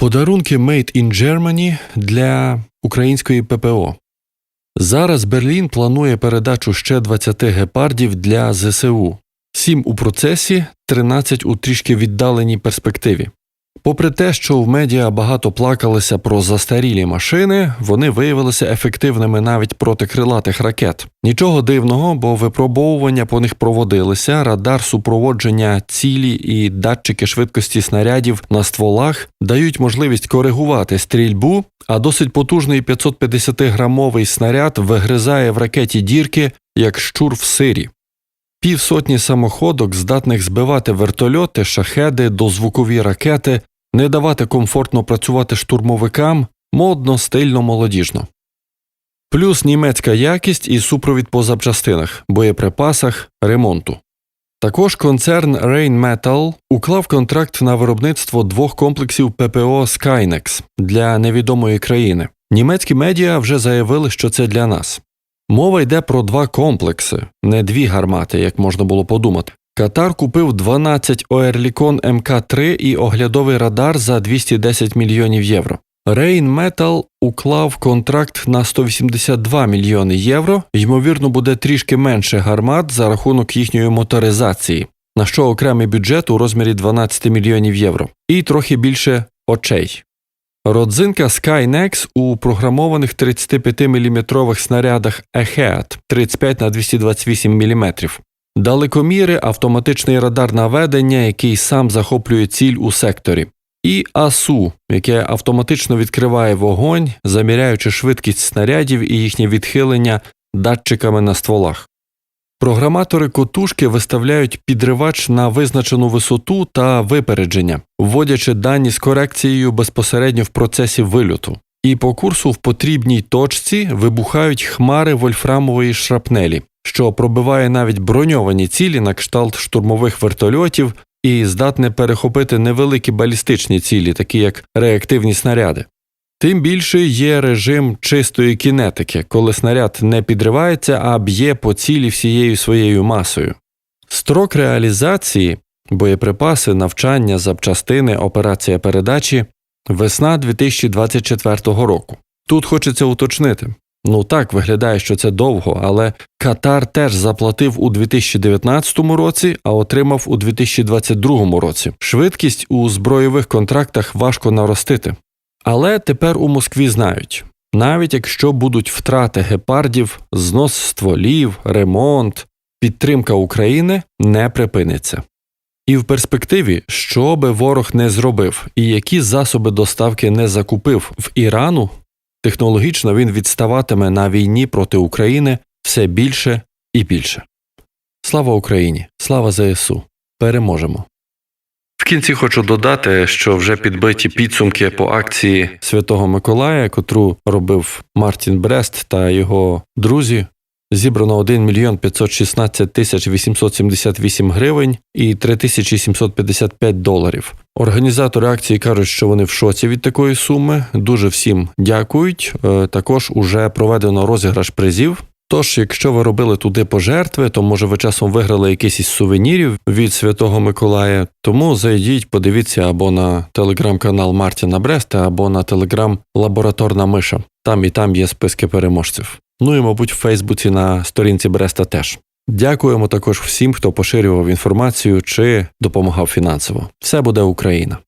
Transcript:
Подарунки Made in Germany для української ППО. Зараз Берлін планує передачу ще 20 гепардів для ЗСУ, 7 у процесі, 13 у трішки віддаленій перспективі. Попри те, що в медіа багато плакалися про застарілі машини, вони виявилися ефективними навіть проти крилатих ракет. Нічого дивного, бо випробовування по них проводилися, радар супроводження цілі і датчики швидкості снарядів на стволах дають можливість коригувати стрільбу, а досить потужний 550-грамовий снаряд вигризає в ракеті дірки, як щур в сирі. Півсотні самоходок, здатних збивати вертольоти, шахеди, дозвукові ракети, не давати комфортно працювати штурмовикам, модно, стильно, молодіжно. Плюс німецька якість і супровід по запчастинах, боєприпасах, ремонту. Також концерн Rheinmetall уклав контракт на виробництво двох комплексів ППО Skynex для невідомої країни. Німецькі медіа вже заявили, що це для нас. Мова йде про два комплекси, не дві гармати, як можна було подумати. Катар купив 12 Оерлікон МК3 і оглядовий радар за 210 мільйонів євро. Rheinmetall уклав контракт на 182 мільйони євро, ймовірно, буде трішки менше гармат за рахунок їхньої моторизації, на що окремий бюджет у розмірі 12 мільйонів євро, і трохи більше очей. Родзинка Skynex у програмованих 35-мм снарядах EHEAD 35 на 228 мм. Далекоміри автоматичний радар наведення, який сам захоплює ціль у секторі, і АСУ, яке автоматично відкриває вогонь, заміряючи швидкість снарядів і їхнє відхилення датчиками на стволах. Програматори котушки виставляють підривач на визначену висоту та випередження, вводячи дані з корекцією безпосередньо в процесі вильоту. І по курсу в потрібній точці вибухають хмари вольфрамової шрапнелі, що пробиває навіть броньовані цілі на кшталт штурмових вертольотів і здатне перехопити невеликі балістичні цілі, такі як реактивні снаряди. Тим більше є режим чистої кінетики, коли снаряд не підривається, а б'є по цілі всією своєю масою. Строк реалізації боєприпаси, навчання, запчастини, операція передачі весна 2024 року. Тут хочеться уточнити. Ну так, виглядає, що це довго, але Катар теж заплатив у 2019 році, а отримав у 2022 році. Швидкість у збройових контрактах важко наростити. Але тепер у Москві знають, навіть якщо будуть втрати гепардів, знос стволів, ремонт, підтримка України не припиниться. І в перспективі, що би ворог не зробив і які засоби доставки не закупив в Ірану, технологічно він відставатиме на війні проти України все більше і більше. Слава Україні! Слава ЗСУ! Переможемо! В кінці хочу додати, що вже підбиті підсумки по акції Святого Миколая, котру робив Мартін Брест та його друзі. Зібрано 1 мільйон 516 тисяч 878 гривень і 3755 доларів. Організатори акції кажуть, що вони в шоці від такої суми. Дуже всім дякують. Е, Також уже проведено розіграш призів. Тож, якщо ви робили туди пожертви, то може ви часом виграли якийсь із сувенірів від Святого Миколая. Тому зайдіть, подивіться або на телеграм-канал Мартіна Бреста, або на телеграм Лабораторна Миша. Там і там є списки переможців. Ну і, мабуть, в Фейсбуці на сторінці Бреста теж. Дякуємо також всім, хто поширював інформацію чи допомагав фінансово. Все буде Україна.